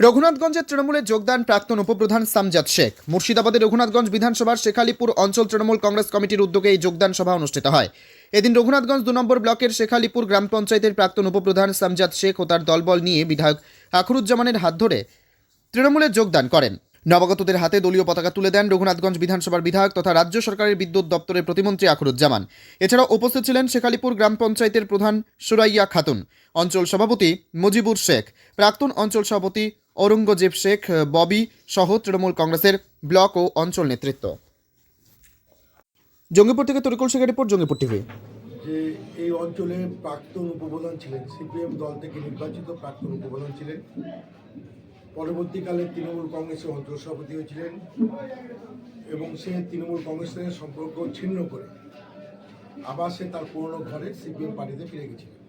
রঘুনাথগঞ্জের তৃণমূলে যোগদান প্রাক্তন উপপ্রধান সামজাদ শেখ। মুর্শিদাবাদের রঘুনাথগঞ্জ বিধানসভার শেখালিপুর অঞ্চল তৃণমূল কংগ্রেস কমিটির উদ্যোগে এই যোগদান সভা অনুষ্ঠিত হয়। এদিন রঘুনাথগঞ্জ দু নম্বর ব্লকের শেখালিপুর গ্রাম পঞ্চায়েতের প্রাক্তন উপপ্রধান সামজাদ শেখ ও তার দলবল নিয়ে বিধায়ক আখরুজ্জামানের হাত ধরে তৃণমূলে যোগদান করেন। নবাগতদের হাতে দলীয় পতাকা তুলে দেন রঘুনাথগঞ্জ বিধানসভার বিধায়ক তথা রাজ্য সরকারের বিদ্যুৎ দপ্তরের প্রতিমন্ত্রী আখরুজ্জামান। এছাড়াও উপস্থিত ছিলেন শেখালিপুর গ্রাম পঞ্চায়েতের প্রধান সুরাইয়া খাতুন। অঞ্চল সভাপতি মুজিবুর শেখ, প্রাক্তন অঞ্চল সভাপতি ঔরঙ্গজেব শেখ ববি সহ তৃণমূল কংগ্রেসের ব্লক ও অঞ্চল নেতৃত্ব। জঙ্গিপুর থেকে তরিকুল শেখের রিপোর্ট, জঙ্গিপুর টিভি। যে এই অঞ্চলে প্রাক্তন উপপ্রধান ছিলেন, সিপিএম দল থেকে নির্বাচিত প্রাক্তন উপপ্রধান ছিলেন। পরবর্তীকালে তৃণমূল কংগ্রেসের অঞ্চল সভাপতি হয়েছিলেন এবং সে তৃণমূল কংগ্রেসের সম্পর্ক ছিন্ন করে আবার সে তার পুরনো ঘরে সিপিএম পার্টিতে ফিরে গেছিলেন।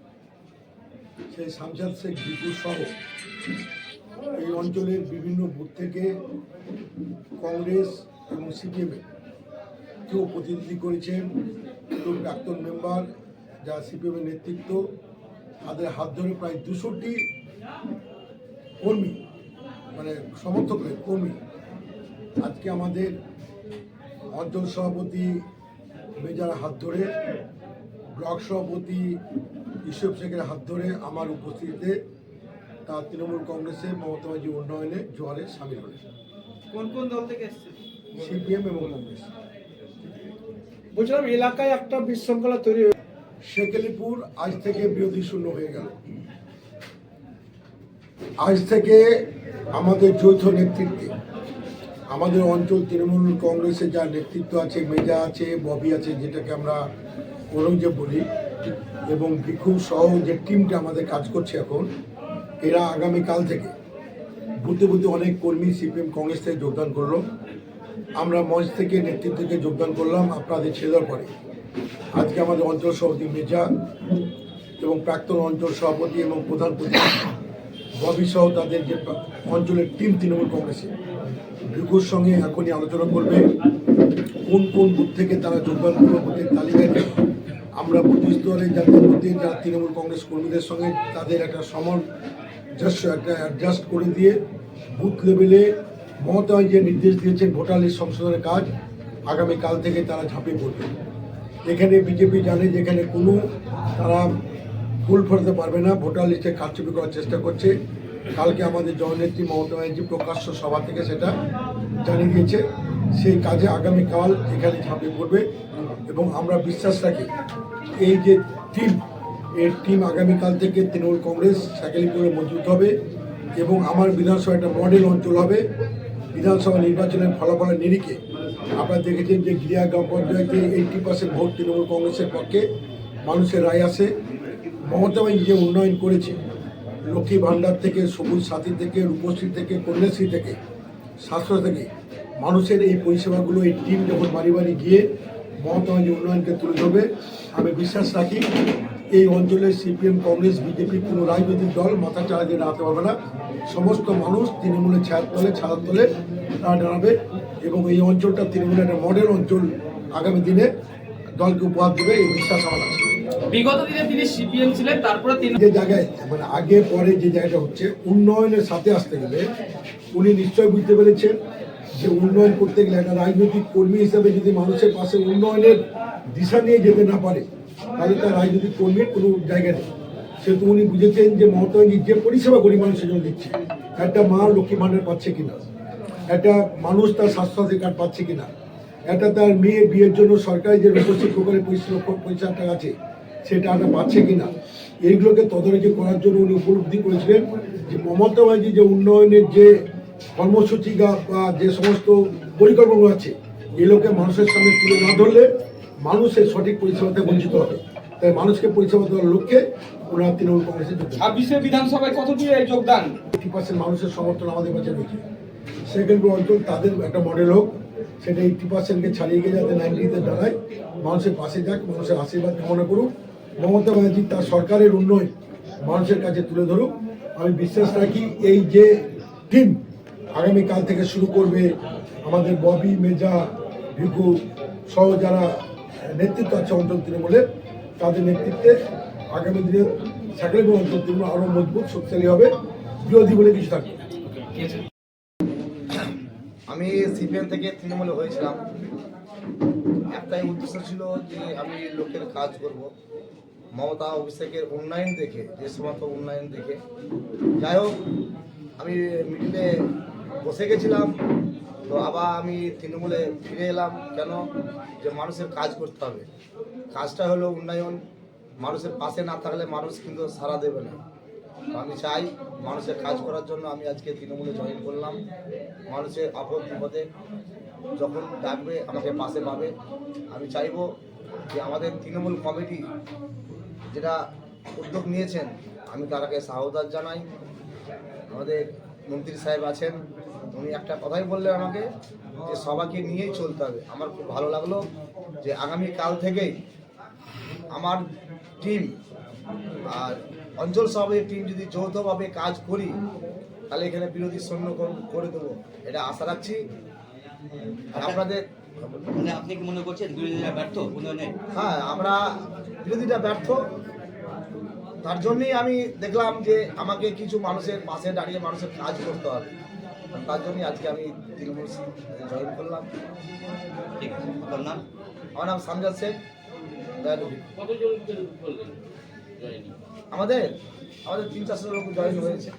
সেই সামজাদ শেখ, বিপুল সহ এই অঞ্চলের বিভিন্ন বুথ থেকে কংগ্রেস এবং সিপিএমের কেউ প্রতিনিধি করেছেন, কেউ প্রাক্তন মেম্বার যা সিপিএমের নেতৃত্ব, তাদের হাত ধরে প্রায় দুশোটি কর্মী মানে সমর্থকের কর্মী আজকে আমাদের অঞ্চল সভাপতি মেজার হাত ধরে, ব্লক সভাপতি ইসব শেখের হাত ধরে আমার উপস্থিতিতে তার তৃণমূল কংগ্রেসে মমতা ব্যানার্জি উন্নয়নে জোয়ারে সামিল হয়েছে কোন কোন দল থেকে এসছে সিপিএম এবং কংগ্রেস। বলছিলাম এলাকায় একটা বিশৃঙ্খলা তৈরি হয়ে শেকেলিপুর আজ থেকে বিরোধী শূন্য হয়ে গেল। আজ থেকে আমাদের যৌথ নেতৃত্বে আমাদের অঞ্চল তৃণমূল কংগ্রেসের যা নেতৃত্ব আছে মেজা আছে ববি আছে যেটাকে আমরা ঔরঙ্গজেব বলি এবং ভিক্ষু সহ যে টিমটা আমাদের কাজ করছে এখন এরা আগামীকাল থেকে বুথে বুথে অনেক কর্মী সিপিএম কংগ্রেস থেকে যোগদান করল। আমরা মঞ্চ থেকে নেতৃত্ব থেকে যোগদান করলাম, আপনাদের ছেড়ে দেওয়ার পরে। আজকে আমাদের অঞ্চল সভাপতি মির্জা এবং প্রাক্তন অঞ্চল সভাপতি এবং প্রধান ববি সহ তাদের যে অঞ্চলের টিম তৃণমূল কংগ্রেসে ভিকুর সঙ্গে এখনই আলোচনা করবে। কোন কোন বুথ থেকে তারা যোগদান করবে তালিকায়। আমরা বুথ স্তরে যাদের মধ্যে তৃণমূল কংগ্রেস কর্মীদের সঙ্গে তাদের একটা সামঞ্জস্য একটা অ্যাডজাস্ট করে দিয়ে বুথ লেভেলে মমতা যে নির্দেশ দিয়েছেন ভোটার লিস্ট সংশোধনের কাজ, আগামীকাল থেকে তারা ঝাঁপিয়ে পড়বে। এখানে বিজেপি জানে যে এখানে কোনো তারা ফুল ফেলতে পারবে না, ভোটার লিস্টে কারচুপি করার চেষ্টা করছে। কালকে আমাদের জননেত্রী মমতা ব্যানার্জি প্রকাশ্য সভা থেকে সেটা জানিয়ে দিয়েছে। সেই কাজে আগামীকাল এখানে ঝাঁপিয়ে পড়বে এবং আমরা বিশ্বাস রাখি এই যে টিম এই টিম আগামীকাল থেকে তৃণমূল কংগ্রেস সাইকেলিপুরে মজবুত হবে এবং আমার বিধানসভা একটা মডেল অঞ্চল হবে। বিধানসভা নির্বাচনের ফলাফলের নিরিখে আপনারা দেখেছেন যে গিরিয়া গ্রাম পঞ্চায়েতে এইটটি পার্সেন্ট ভোট তৃণমূল কংগ্রেসের পক্ষে মানুষের রায় আসে মমতা যে উন্নয়ন করেছে, লক্ষ্মী ভাণ্ডার থেকে, সবুজ সাথী থেকে, রূপশ্রী থেকে, কন্যাশ্রী থেকে স্বাস্থ্য থেকে, মানুষের এই পরিষেবাগুলো, এই টিম যখন বাড়ি বাড়ি গিয়ে মমতা ব্যানার্জি উন্নয়নকে তুলে ধরবে। আমি বিশ্বাস রাখি এই অঞ্চলের সিপিএম কংগ্রেস বিজেপি কোনো রাজনৈতিক দল মাথা চাড়া দিয়ে দাঁড়াতে পারবে না। সমস্ত মানুষ তৃণমূলের ছায়ার তলে ছাড়ার তলে তারা দাঁড়াবে এবং এই অঞ্চলটা তৃণমূলের একটা মডেল অঞ্চল আগামী দিনে দলকে উপহার দেবে এই বিশ্বাস আমার আছে। বিগত দিনে তিনি সিপিএম ছিলেন তারপরে তিনি যে জায়গায় মানে আগে পরে যে জায়গাটা হচ্ছে উন্নয়নের সাথে আসতে গেলে উনি নিশ্চয় বুঝতে পেরেছেন যে উন্নয়ন করতে গেলে একটা রাজনৈতিক কর্মী হিসাবে যদি মানুষের পাশে উন্নয়নের দিশা নিয়ে যেতে না পারে, তাহলে তার রাজনৈতিক কর্মীর কোনো জায়গা নেই। সেহেতু উনি বুঝেছেন যে মমতা ব্যানার্জি যে পরিষেবা গরিব মানুষের জন্য দিচ্ছে, একটা মা লক্ষ্মী ভাণ্ডার পাচ্ছে কিনা, একটা মানুষ তার স্বাস্থ্যসাথী কার্ড পাচ্ছে কিনা, একটা তার মেয়ে বিয়ের জন্য সরকারি যে রূপশ্রী প্রকল্পে পঁচিশ লক্ষ টাকা আছে, সেটা একটা পাচ্ছে কিনা, এইগুলোকে তদারকি করার জন্য উনি উপলব্ধি করেছিলেন যে মমতা ব্যানার্জি যে উন্নয়নের যে কর্মসূচি বা- যে সমস্ত পরিকল্পনা আছে এগুলোকে মানুষের সামনে তুলে না ধরলে মানুষের সঠিক পরিষেবাতে বঞ্চিত হবে। তাই মানুষকে পরিষেবা দেওয়ার লক্ষ্যে ওনারা তৃণমূল কংগ্রেসে। ছাব্বিশে বিধানসভায় কতটি যোগদান? এইটি পার্সেন্ট মানুষের সমর্থন আমাদের কাছে রয়েছে। সেকেন্ড অঞ্চল তাদের একটা মডেল হোক সেটা এইটি পার্সেন্টকে ছাড়িয়ে গিয়ে যাতে নাইনটিতে দাঁড়ায় মানুষের পাশে যাক মানুষের আশীর্বাদ কামনা করুক। মমতা ব্যানার্জি তার সরকারের উন্নয়ন মানুষের কাছে তুলে ধরুক। আমি বিশ্বাস রাখি এই যে টিম আগামীকাল থেকে শুরু করবে আমাদের ববি, মেজা ভিকু সহ যারা নেতৃত্ব আছে অঞ্চল তৃণমূলের, তাদের নেতৃত্বে আগামী দিনে সাকলেপুর অঞ্চল তৃণমূল আরও মজবুত, শক্তিশালী হবে। বিরোধী বলে কিছু থাকবে আমি সিপিএম থেকে তৃণমূলে হয়েছিলাম। একটাই উদ্দেশ্য ছিল যে আমি লোকের কাজ করব। মমতা, অভিষেকের উন্নয়ন দেখে যে সমস্ত উন্নয়ন দেখে। যাই হোক, আমি মিডিলে বসে গেছিলাম। তো আবার আমি তৃণমূলে ফিরে এলাম। কেন? যে মানুষের কাজ করতে হবে। কাজটা হলো উন্নয়ন। মানুষের পাশে না থাকলে মানুষ কিন্তু সারা দেবে না। আমি চাই মানুষের কাজ করার জন্য আমি আজকে তৃণমূলে জয়েন করলাম। মানুষের আপদ বিপদে যখন ডাকবে, আমাকে পাশে পাবে। আমি চাইব যে আমাদের তৃণমূল কমিটি যেটা উদ্যোগ নিয়েছেন, আমি তারাকে সাহদার জানাই। আমাদের মন্ত্রী সাহেব আছেন উনি একটা কথাই বললেন আমাকে যে সবাইকে নিয়েই চলতে হবে। আমার খুব ভালো লাগল যে আগামী কাল থেকেই আমার টিম আর অঞ্চল সভাপতির টিম যদি যৌথভাবে কাজ করি তাহলে এখানে বিরোধী সৈন্য করে দেবো এটা আশা রাখছি। আর আপনাদের মানে আপনি কি মনে করছেন বিরোধীরা ব্যর্থ? উন্নয়নে হ্যাঁ আমরা বিরোধীরা ব্যর্থ। তার জন্যই আমি দেখলাম যে আমাকে কিছু মানুষের পাশে দাঁড়িয়ে মানুষের কাজ করতে হবে। তার জন্যই আজকে আমি তৃণমূল জয়েন করলাম। ঠিক আছে আপনার নাম? আমার নাম সামজাদ শেখ আমাদের? আমাদের তিন চারশো লোক জয়েন হয়েছে।